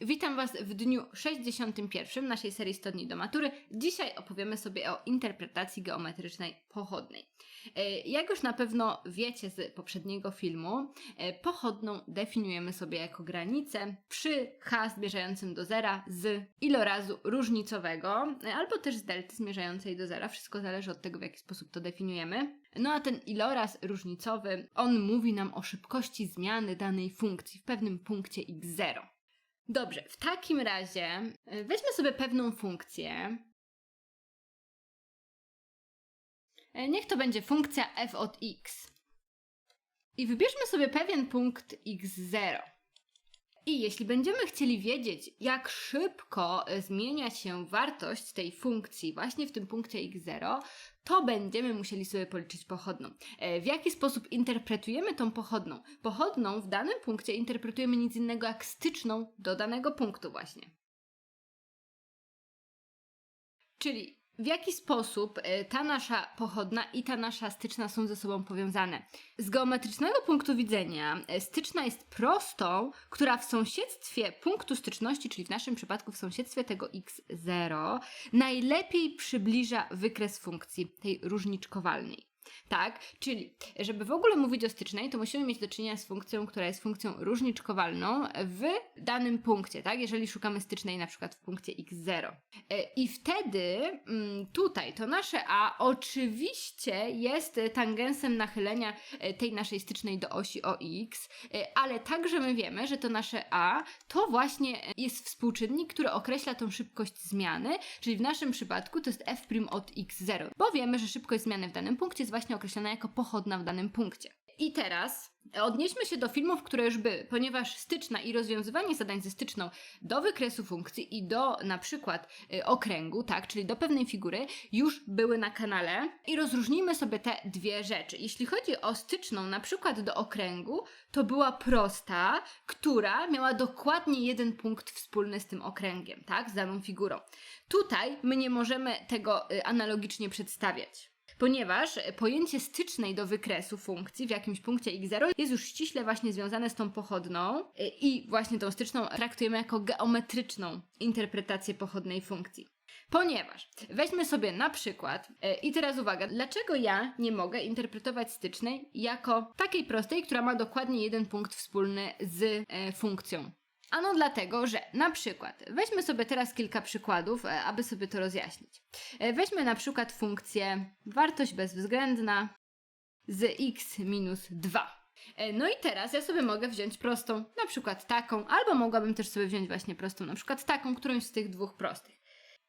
witam Was w dniu 61 naszej serii 100 dni do matury. Dzisiaj opowiemy sobie o interpretacji geometrycznej pochodnej. E, Jak już na pewno wiecie z poprzedniego filmu, e, pochodną definiujemy sobie jako granicę przy h zmierzającym do zera z ilorazu różnicowego, e, albo też z delty zmierzającej do zera. Wszystko zależy od tego, w jaki sposób to definiujemy. No a ten iloraz różnicowy, on mówi nam o szybkości zmiany danej funkcji w pewnym punkcie x0. Dobrze, w takim razie y, weźmy sobie pewną funkcję. E, Niech to będzie funkcja f od x. I wybierzmy sobie pewien punkt x0. I jeśli będziemy chcieli wiedzieć, jak szybko e, zmienia się wartość tej funkcji właśnie w tym punkcie x0, to będziemy musieli sobie policzyć pochodną. E, W jaki sposób interpretujemy tą pochodną? Pochodną w danym punkcie interpretujemy nic innego jak styczną do danego punktu właśnie. Czyli w jaki sposób e, ta nasza pochodna i ta nasza styczna są ze sobą powiązane? Z geometrycznego punktu widzenia e, styczna jest prostą, która w sąsiedztwie punktu styczności, czyli w naszym przypadku w sąsiedztwie tego x0, najlepiej przybliża wykres funkcji tej różniczkowalnej. Tak, czyli żeby w ogóle mówić o stycznej, to musimy mieć do czynienia z funkcją, która jest funkcją różniczkowalną w danym punkcie, tak? Jeżeli szukamy stycznej na przykład w punkcie x0. E, I wtedy mm, tutaj to nasze a oczywiście jest tangensem nachylenia e, tej naszej stycznej do osi o x, e, ale także my wiemy, że to nasze a to właśnie jest współczynnik, który określa tą szybkość zmiany, czyli w naszym przypadku to jest f' od x0, bo wiemy, że szybkość zmiany w danym punkcie jest właśnie określona jako pochodna w danym punkcie. I teraz odnieśmy się do filmów, które już były, ponieważ styczna i rozwiązywanie zadań ze styczną do wykresu funkcji i do na przykład y, okręgu, tak, czyli do pewnej figury, już były na kanale. I rozróżnijmy sobie te dwie rzeczy. Jeśli chodzi o styczną, na przykład do okręgu, to była prosta, która miała dokładnie jeden punkt wspólny z tym okręgiem, tak, z daną figurą. Tutaj my nie możemy tego y, analogicznie przedstawiać ponieważ pojęcie stycznej do wykresu funkcji w jakimś punkcie x0 jest już ściśle właśnie związane z tą pochodną y, i właśnie tą styczną traktujemy jako geometryczną interpretację pochodnej funkcji. Ponieważ weźmy sobie na przykład, y, i teraz uwaga, dlaczego ja nie mogę interpretować stycznej jako takiej prostej, która ma dokładnie jeden punkt wspólny z e, funkcją? Ano dlatego, że na przykład, weźmy sobie teraz kilka przykładów, e, aby sobie to rozjaśnić. E, Weźmy na przykład funkcję wartość bezwzględna z x minus 2. E, No i teraz ja sobie mogę wziąć prostą, na przykład taką, albo mogłabym też sobie wziąć właśnie prostą, na przykład taką, którąś z tych dwóch prostych.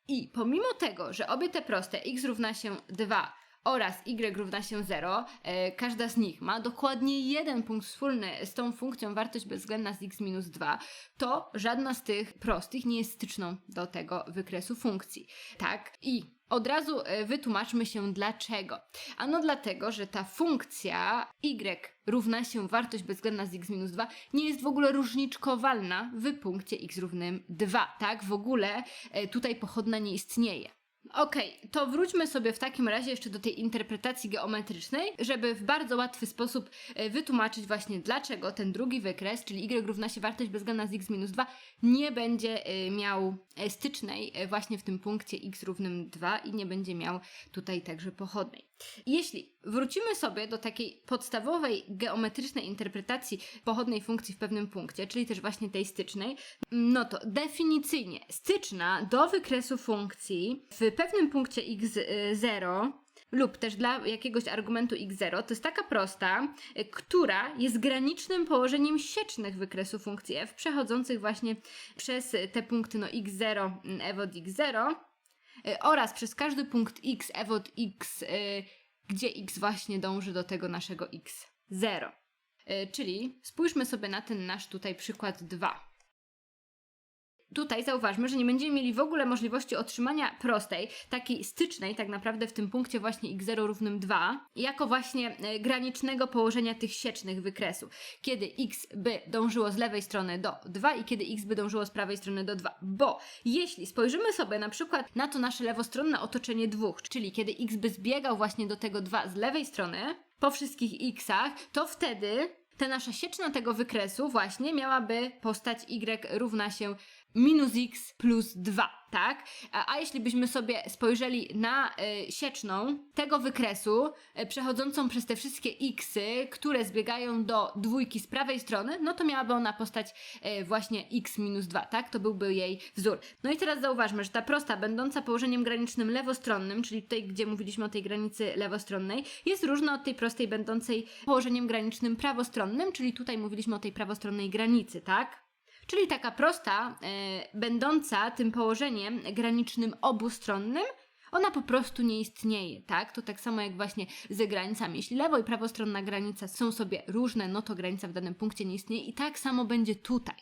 I pomimo tego, że obie te proste x równa się 2 oraz y równa się 0, e, każda z nich ma dokładnie jeden punkt wspólny z tą funkcją wartość bezwzględna z x minus 2, to żadna z tych prostych nie jest styczną do tego wykresu funkcji. Tak? I od razu e, wytłumaczmy się dlaczego. Ano dlatego, że ta funkcja y równa się wartość bezwzględna z x minus 2 nie jest w ogóle różniczkowalna w punkcie x równym 2, tak? W ogóle e, tutaj pochodna nie istnieje. Okej, to wróćmy sobie w takim razie jeszcze do tej interpretacji geometrycznej, żeby w bardzo łatwy sposób e, wytłumaczyć właśnie dlaczego ten drugi wykres, czyli y równa się wartość bezwzględna z x minus 2, nie będzie e, miał stycznej e, właśnie w tym punkcie x równym 2 i nie będzie miał tutaj także pochodnej. Jeśli wrócimy sobie do takiej podstawowej geometrycznej interpretacji pochodnej funkcji w pewnym punkcie, czyli też właśnie tej stycznej, no to definicyjnie styczna do wykresu funkcji w pewnym punkcie x0 lub też dla jakiegoś argumentu x0 to jest taka prosta, która jest granicznym położeniem siecznych wykresu funkcji f przechodzących właśnie przez te punkty no x0, mm, f od x0 y, oraz przez każdy punkt x, f od x, y, gdzie x właśnie dąży do tego naszego x0. Y, Czyli spójrzmy sobie na ten nasz tutaj przykład 2. Tutaj zauważmy, że nie będziemy mieli w ogóle możliwości otrzymania prostej, takiej stycznej tak naprawdę w tym punkcie właśnie x0 równym 2, jako właśnie e, granicznego położenia tych siecznych wykresu. Kiedy x by dążyło z lewej strony do 2 i kiedy x by dążyło z prawej strony do 2. Bo jeśli spojrzymy sobie na przykład na to nasze lewostronne otoczenie dwóch, czyli kiedy x by zbiegał właśnie do tego 2 z lewej strony, po wszystkich xach, to wtedy ta nasza sieczna tego wykresu właśnie miałaby postać y równa się minus x plus 2, tak? A, jeśli byśmy sobie spojrzeli na y, sieczną tego wykresu, y, przechodzącą przez te wszystkie xy, które zbiegają do dwójki z prawej strony, no to miałaby ona postać y, właśnie x minus 2, tak? To byłby jej wzór. No i teraz zauważmy, że ta prosta, będąca położeniem granicznym lewostronnym, czyli tutaj, gdzie mówiliśmy o tej granicy lewostronnej, jest różna od tej prostej, będącej położeniem granicznym prawostronnym, czyli tutaj mówiliśmy o tej prawostronnej granicy, tak? Czyli taka prosta, e, będąca tym położeniem granicznym obustronnym, ona po prostu nie istnieje, tak? To tak samo jak właśnie ze granicami. Jeśli lewo i prawostronna granica są sobie różne, no to granica w danym punkcie nie istnieje i tak samo będzie tutaj.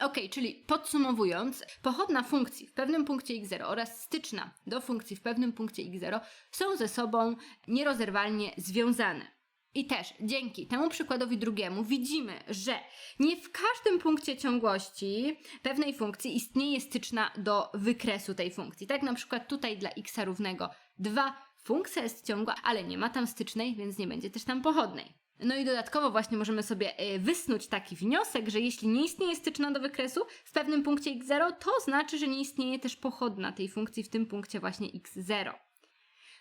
Ok, czyli podsumowując, pochodna funkcji w pewnym punkcie x0 oraz styczna do funkcji w pewnym punkcie x0 są ze sobą nierozerwalnie związane. I też dzięki temu przykładowi drugiemu widzimy, że nie w każdym punkcie ciągłości pewnej funkcji istnieje styczna do wykresu tej funkcji. Tak na przykład tutaj dla x równego 2 funkcja jest ciągła, ale nie ma tam stycznej, więc nie będzie też tam pochodnej. No i dodatkowo właśnie możemy sobie y, wysnuć taki wniosek, że jeśli nie istnieje styczna do wykresu w pewnym punkcie x0, to znaczy, że nie istnieje też pochodna tej funkcji w tym punkcie właśnie x0.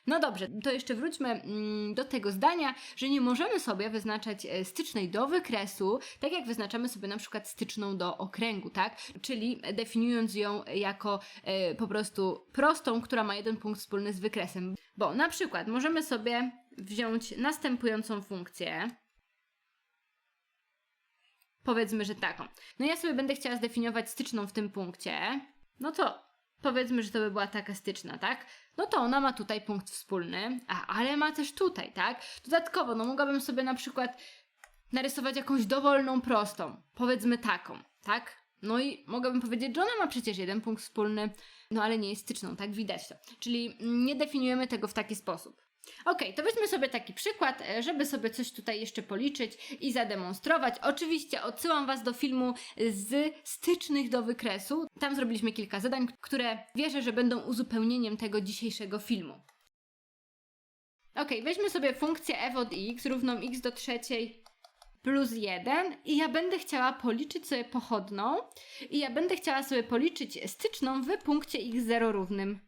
No dobrze, to jeszcze wróćmy mm, do tego zdania, że nie możemy sobie wyznaczać e, stycznej do wykresu, tak jak wyznaczamy sobie na przykład styczną do okręgu, tak? Czyli definiując ją jako e, po prostu prostą, która ma jeden punkt wspólny z wykresem. Bo na przykład możemy sobie wziąć następującą funkcję. Powiedzmy, że taką. No ja sobie będę chciała zdefiniować styczną w tym punkcie. No to powiedzmy, że to by była taka styczna, tak? No to ona ma tutaj punkt wspólny, a, ale ma też tutaj, tak? Dodatkowo, no mogłabym sobie na przykład narysować jakąś dowolną prostą, powiedzmy taką, tak? No i mogłabym powiedzieć, że ona ma przecież jeden punkt wspólny, no ale nie jest styczną, tak? Widać to. Czyli nie definiujemy tego w taki sposób. Ok, to weźmy sobie taki przykład, e, żeby sobie coś tutaj jeszcze policzyć i zademonstrować. Oczywiście odsyłam Was do filmu z stycznych do wykresu. Tam zrobiliśmy kilka zadań, które wierzę, że będą uzupełnieniem tego dzisiejszego filmu. Ok, weźmy sobie funkcję f od x równą x do trzeciej plus 1 i ja będę chciała policzyć sobie pochodną i ja będę chciała sobie policzyć styczną w punkcie x0 równym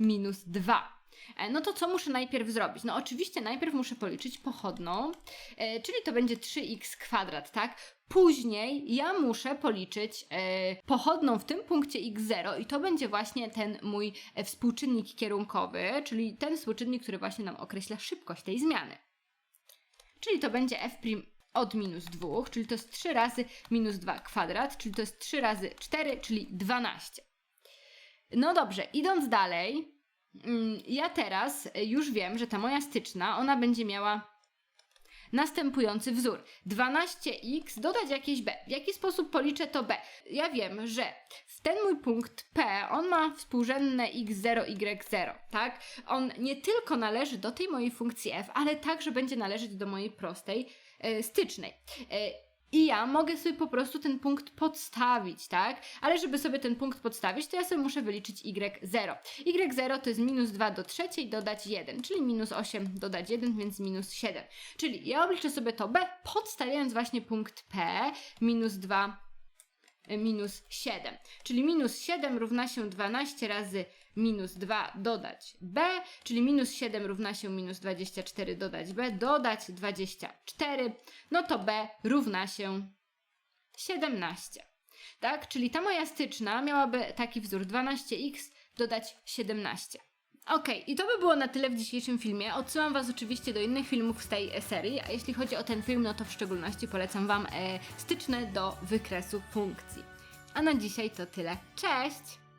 minus 2. E, No to co muszę najpierw zrobić? No oczywiście najpierw muszę policzyć pochodną, e, czyli to będzie 3x kwadrat, tak? Później ja muszę policzyć e, pochodną w tym punkcie x0 i to będzie właśnie ten mój współczynnik kierunkowy, czyli ten współczynnik, który właśnie nam określa szybkość tej zmiany. Czyli to będzie f' od minus 2, czyli to jest 3 razy minus 2 kwadrat, czyli to jest 3 razy 4, czyli 12. No dobrze, idąc dalej, ja teraz już wiem, że ta moja styczna, ona będzie miała następujący wzór. 12x dodać jakieś b. W jaki sposób policzę to b? Ja wiem, że ten mój punkt p, on ma współrzędne x0, y0, tak? On nie tylko należy do tej mojej funkcji f, ale także będzie należeć do mojej prostej e, stycznej. E, i ja mogę sobie po prostu ten punkt podstawić, tak? Ale żeby sobie ten punkt podstawić, to ja sobie muszę wyliczyć y0. y0 to jest minus 2 do trzeciej dodać 1, czyli minus 8 dodać 1, więc minus 7. Czyli ja obliczę sobie to b, podstawiając właśnie punkt p, minus 2 minus 7. Czyli minus 7 równa się 12 razy minus 2 dodać b, czyli minus 7 równa się minus 24 dodać b, dodać 24, no to b równa się 17. Tak, czyli ta moja styczna miałaby taki wzór 12x dodać 17. Ok, i to by było na tyle w dzisiejszym filmie. Odsyłam Was oczywiście do innych filmów z tej e, serii, a jeśli chodzi o ten film, no to w szczególności polecam Wam e, styczne do wykresu funkcji. A na dzisiaj to tyle. Cześć!